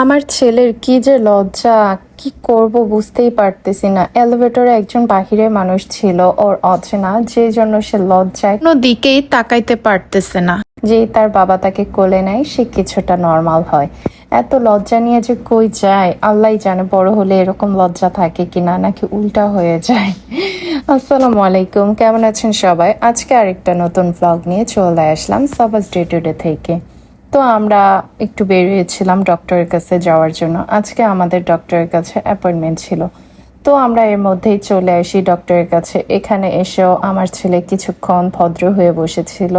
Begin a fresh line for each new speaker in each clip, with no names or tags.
আমার ছেলের কি যে লজ্জা, কি করব বুঝতেই পারতেছি না। এলিভেটরে একজন বাহিরের মানুষ ছিল ওর অচেনা, যে জন্য সে লজ্জায় কোনো দিকেই তাকাইতে পারতেছে না। যেই তার বাবা তাকে কোলে নেয়, সে কিছুটা নর্মাল হয়। এত লজ্জা নিয়ে যে কই যায়? আল্লাহ জানে বড় হলে এরকম লজ্জা থাকে কিনা, নাকি উল্টা হয়ে যায়। আসসালামু আলাইকুম, কেমন আছেন সবাই? আজকে আরেকটা নতুন ব্লগ নিয়ে চলে আসলাম, সাবাস ডে টু ডে থেকে। তো আমরা একটু বেরিয়েছিলাম ডক্টরের কাছে যাওয়ার জন্য। আজকে আমাদের ডক্টরের কাছে অ্যাপয়েন্টমেন্ট ছিল। তো আমরা এর মধ্যেই চলে আসি ডক্টরের কাছে। এখানে এসেও আমার ছেলে কিছুক্ষণ ভদ্র হয়ে বসেছিল।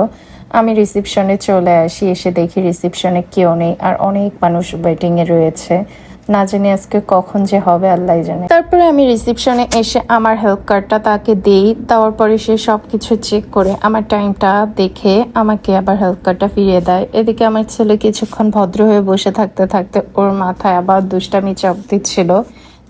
আমি রিসিপশনে চলে আসি, এসে দেখি রিসিপশনে কেউ নেই আর অনেক মানুষ ওয়েটিংয়ে রয়েছে। না জানি আজকে কখন যে হবে, আল্লাহ জানে। তারপরে আমি রিসিপশনে এসে আমার হেল্প কার্ডটা তাকে দেই, দেওয়ার পরে সে সব কিছু চেক করে, আমার টাইমটা দেখে আমাকে আবার হেল্প কার্ডটা ফিরিয়ে দেয়। এদিকে আমার ছেলে কিছুক্ষণ ভদ্র হয়ে বসে থাকতে থাকতে ওর মাথায় আবার দুষ্টামি চাপ দিচ্ছিল।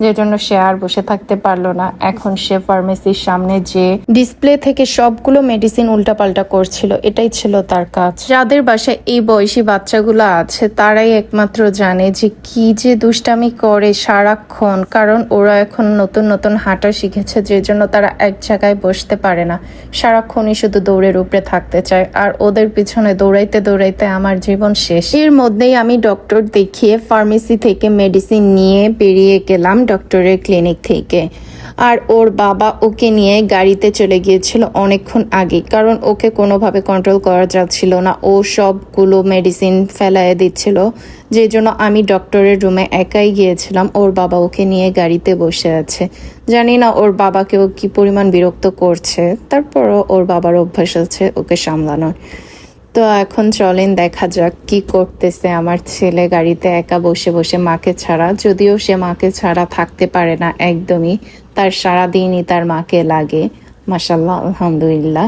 যে জন্য সে আর বসে থাকতে পারল না। এখন সে ফার্মেসির সামনে যে ডিসপ্লে থেকে সবগুলো মেডিসিন উল্টাপাল্টা করছিল, এটাই ছিল তার কাজ। যাদের বাসায় এই বয়সী বাচ্চাগুলো আছে, তারাই একমাত্র জানে যে কি যে দুষ্টামি করে সারাক্ষণ, কারণ ওরা এখন নতুন নতুন হাঁটা শিখেছে, যে জন্য তারা এক জায়গায় বসতে পারে না। সারাক্ষণই শুধু দৌড়ের উপরে থাকতে চায়, আর ওদের পিছনে দৌড়াইতে দৌড়াইতে আমার জীবন শেষ। এর মধ্যেই আমি ডক্টর দেখিয়ে ফার্মেসি থেকে মেডিসিন নিয়ে বেরিয়ে গেলাম। ডক্টরের ক্লিনিক থেকে। আর ওর বাবা ওকে নিয়ে গাড়িতে চলে গিয়েছিল অনেকক্ষণ আগে। কারণ ওকে কোনোভাবে কন্ট্রোল করা যাচ্ছিল না। ও সবগুলো মেডিসিন ফেলায় দিচ্ছিল। যে জন্য আমি ডক্টরের রুমে একাই গিয়েছিলাম। ওর বাবা ওকে নিয়ে গাড়িতে বসে আছে। জানি না ওর বাবাকেও কি পরিমাণ বিরক্ত করছে। তারপরও ওর বাবার অভ্যাস আছে ওকে সামলানোর। তো এখন চলেন দেখা যাক কি করতেছে আমার ছেলে গাড়িতে একা বসে বসে মাকে ছাড়া। যদিও সে মাকে ছাড়া থাকতে পারে না একদমই, তার সারাদিনই তার মাকে লাগে মাসাল্লাহ আলহামদুলিল্লাহ।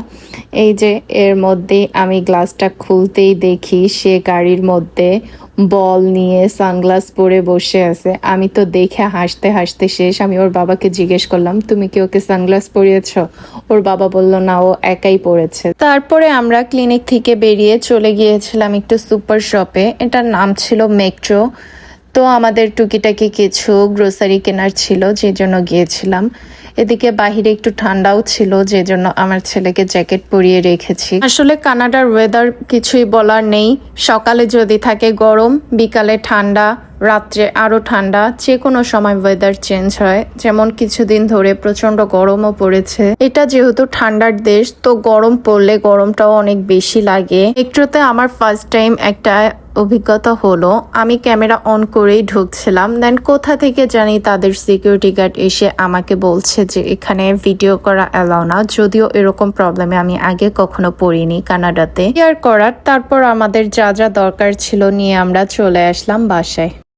এই যে এর মধ্যে আমি গ্লাসটা খুলতেই দেখি, সে গাড়ির মধ্যে বল নিয়ে সানগ্লাস পরে বসে আছে। আমি তো দেখে হাসতে হাসতে শেষ। আমি ওর বাবাকে জিজ্ঞেস করলাম, তুমি কি ওকে সানগ্লাস পরিয়েছ? ওর বাবা বলল, না, ও একাই পড়েছে তারপরে আমরা ক্লিনিক থেকে বেরিয়ে চলে গিয়েছিলাম একটু সুপার শপে। এটার নাম ছিল মেট্রো। তো আমাদের টুকিটাকি কিছু গ্রোসারি কেনার ছিল যে জন্য গিয়েছিলাম। এদিকে বাহিরে একটু ঠান্ডাও ছিল যে জন্য আমার ছেলেকে জ্যাকেট পরিয়ে রেখেছি। আসলে কানাডার ওয়েদার কিছুই বলার নেই। সকালে যদি থাকে গরম, বিকালে ঠান্ডা, রাত্রে আরও ঠান্ডা যে কোনো সময় ওয়েদার চেঞ্জ হয়। যেমন কিছুদিন ধরে প্রচণ্ড গরমও পড়েছে। এটা যেহেতু ঠান্ডার দেশ, তো গরম পড়লে গরমটাও অনেক বেশি লাগে। একটুতে আমার ফার্স্ট টাইম একটা অভিজ্ঞতা হলো, আমি ক্যামেরা অন করেই ঢুকছিলাম। দেন কোথা থেকে জানি তাদের সিকিউরিটি গার্ড এসে আমাকে বলছে যে, এখানে ভিডিও করা অ্যালাও না। যদিও এরকম প্রবলেমে আমি আগে কখনো পড়িনি কানাডাতে। কেয়ার করার, তারপর আমাদের যা যা দরকার ছিল নিয়ে আমরা চলে আসলাম বাসায়।